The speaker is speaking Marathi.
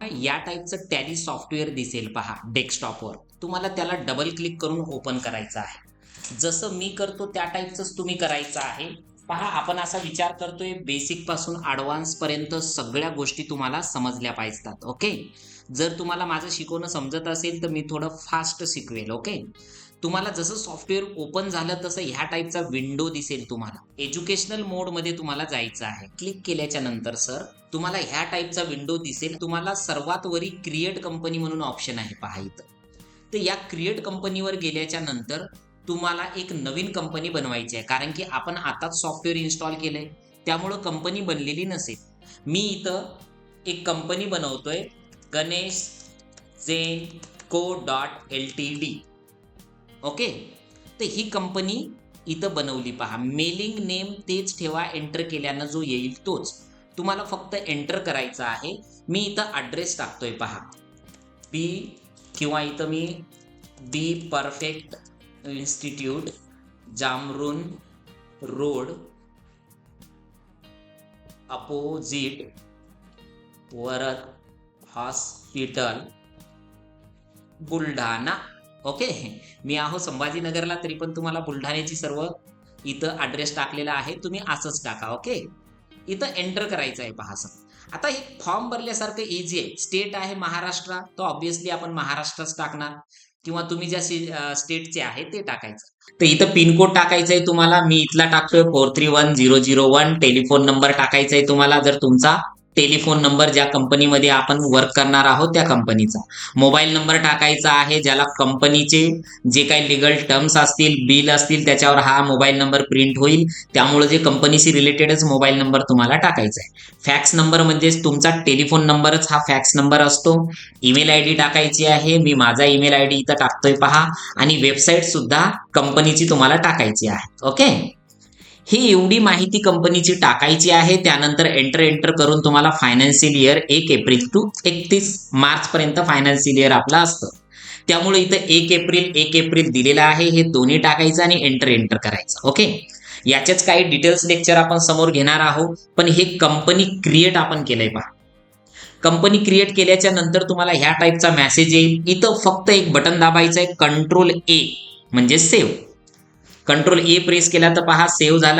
या टाईपचं टॅली सॉफ्टवेअर दिसेल पहा डेस्कटॉपवर तुम्हाला त्याला डबल क्लिक करून ओपन करायचं आहे. जसं मी करतो त्या टाईपचंच तुम्ही करायचं आहे. पहा आपण असा विचार करतोय बेसिकपासून पर्यंत सगळ्या गोष्टी तुम्हाला समजल्या पाहिजेत ओके जर तुम्हाला माझं शिकवणं समजत असेल तर मी थोडं फास्ट शिकवेल ओके तुम्हाला जसं सॉफ्टवेअर ओपन झालं तसं ह्या टाईपचा विंडो दिसेल तुम्हाला. एज्युकेशनल मोडमध्ये तुम्हाला जायचं आहे. क्लिक केल्याच्यानंतर सर तुम्हाला ह्या टाईपचा विंडो दिसेल. तुम्हाला सर्वात वरी क्रिएट कंपनी म्हणून ऑप्शन आहे पहा इथं. तर या क्रिएट कंपनीवर गेल्याच्यानंतर तुम्हाला एक नवीन कंपनी बनवायची आहे. कारण की आपण आताच सॉफ्टवेअर इन्स्टॉल केलंय. त्यामुळं कंपनी बनलेली नसेल. मी इथं एक कंपनी बनवतोय. Ganesh gen co dot L T D. Okay? तर ही कंपनी इथं बनवली पहा. मेलिंग नेम तेच ठेवा एंटर केल्यानं जो येईल तोच. तुम्हाला फक्त एंटर करायचा आहे. मी इथं ॲड्रेस टाकतोय पहा. बी किंवा इथं मी be perfect institute Jamrun road opposite Varad hospital Buldhana. Okay? मी आहो संभाजीनगरला तरी पण तुम्हाला बुलढाण्याची सर्व इथं ॲड्रेस टाकलेला आहे. तुम्ही असंच टाका ओके? इथं एंटर करायचं आहे पहा सर आता हे फॉर्म भरल्यासारखं इझी आहे. स्टेट आहे महाराष्ट्र तो ऑब्विसली आपण महाराष्ट्रच टाकणार. किंवा तुम्ही ज्या स्टेटचे आहे ते टाकायचं. तर इथं पिनकोड टाकायचा आहे तुम्हाला. मी इथला टाकतोय four three one zero zero one telephone number टाकायचा आहे तुम्हाला. जर तुमचा टेलिफोन नंबर ज्या कंपनीमध्ये आपण वर्क करणार आहोत त्या कंपनीचा. मोबाईल नंबर टाकायचा आहे ज्याला कंपनीचे जे काही लिगल टर्म्स असतील बिल असतील त्याच्यावर हा मोबाईल नंबर प्रिंट होईल. त्यामुळे जे कंपनीशी रिलेटेडच मोबाईल नंबर तुम्हाला टाकायचा आहे. फॅक्स नंबर म्हणजेच तुमचा टेलिफोन नंबरच हा फॅक्स नंबर असतो. ईमेल आय डी टाकायची आहे. मी माझा ईमेल आय डी इथं टाकतोय पहा. आणि वेबसाईट सुद्धा कंपनीची तुम्हाला टाकायची आहे. ओके ही एवढी माहिती कंपनीची टाकायची आहे. त्यानंतर एंटर एंटर करून तुम्हाला फायनान्शियल इयर एक एप्रिल टू एकतीस मार्च पर्यंत फायनान्शियल इयर आपलं असतं. त्यामुळे इथं एक एप्रिल एक एप्रिल दिलेलं आहे. हे दोन्ही टाकायचं आणि एंटर एंटर करायचं. ओके याचेच काही डिटेल्स लेक्चर आपण समोर घेणार आहोत. पण हे कंपनी क्रिएट आपण केलंय पहा. कंपनी क्रिएट केल्याच्यानंतर तुम्हाला ह्या टाईपचा मेसेज येईल. इथं फक्त एक बटन दाबायचं आहे कंट्रोल ए म्हणजे सेव्ह कंट्रोल ए प्रेस केला तर पहा सेव्ह झाला.